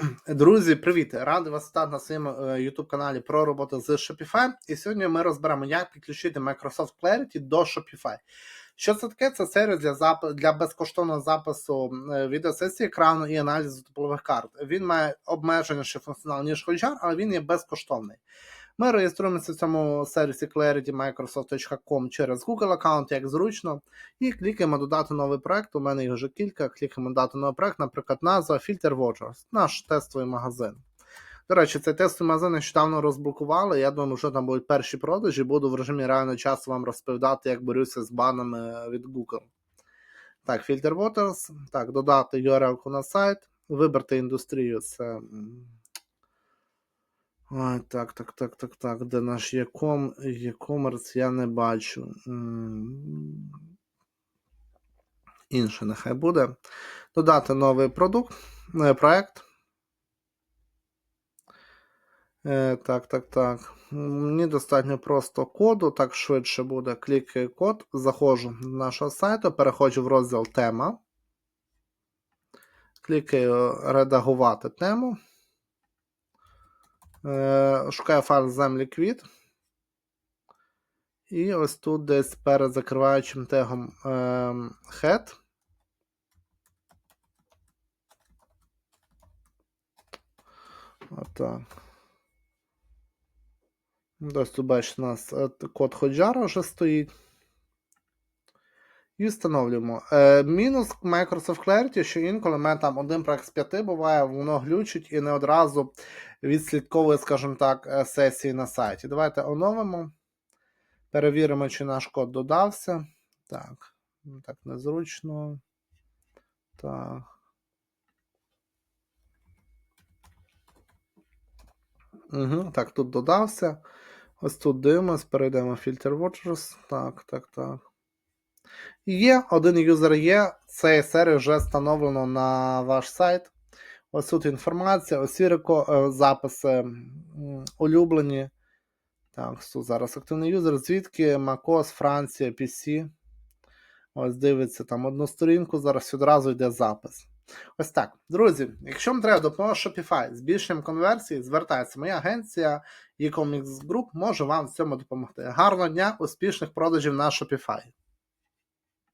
Друзі, привіт! Радий вас вітати на своєму е, YouTube каналі про роботу з Shopify. І сьогодні ми розберемо, як підключити Microsoft Clarity до Shopify. Що це таке? Це сервіс для зап... для безкоштовного запису е, відеосесії екрану і аналізу теплових карт. Він має обмеженіший функціонал, ніж Hotjar, але він є безкоштовний. Ми реєструємося в цьому сервісі Clarity Microsoft.com через Google аккаунт, як зручно, і клікаємо додати новий проект. У мене їх вже кілька. Клікаємо додати новий проект, наприклад, назва Filter Watchers, наш тестовий магазин. До речі, цей тестовий магазин нещодавно розблокували. Я думаю, що там будуть перші продажі. Буду в режимі реального часу вам розповідати, як борюся з банами від Google. Так, Filter Waters. Так, додати URL на сайт, вибрати індустрію. Це. Ой, так, так, так, так, так. Де наш e-com, e-commerce я не бачу. Інше нехай буде. Додати новий продукт, е, проект. Е, так, так, так. Мені достатньо просто коду, так швидше буде. Клікаю код, заходжу до нашого сайту, переходжу в розділ тема. Клікаю редагувати тему. Е, Шукаю файл земліквід. І ось тут десь перед закриваючим тегом е, head. Отак. Ось тут бачите, у нас е, код Ходжара вже стоїть. І встановлюємо. Е, мінус Microsoft Clarity, що інколи мене там один проект з п'яти буває, воно глючить і не одразу відслідковує, скажімо так, е, сесії на сайті. Давайте оновимо. Перевіримо, чи наш код додався. Так, ну, так незручно. Так. Угу, так, тут додався. Ось тут дивимось, перейдемо в Filter Watchers. Так, так, так. Є, один юзер є. Цей сервіс вже встановлено на ваш сайт. Ось тут інформація, ось ці реко- е, записи улюблені. Так, тут зараз активний юзер. Звідки MacOS, Франція, PC. Ось дивиться там одну сторінку, зараз відразу йде запис. Ось так. Друзі, якщо вам треба допомога Shopify з більшим конверсії, звертайтеся. Моя агенція e-comics Group може вам в цьому допомогти. Гарного дня, успішних продажів на Shopify.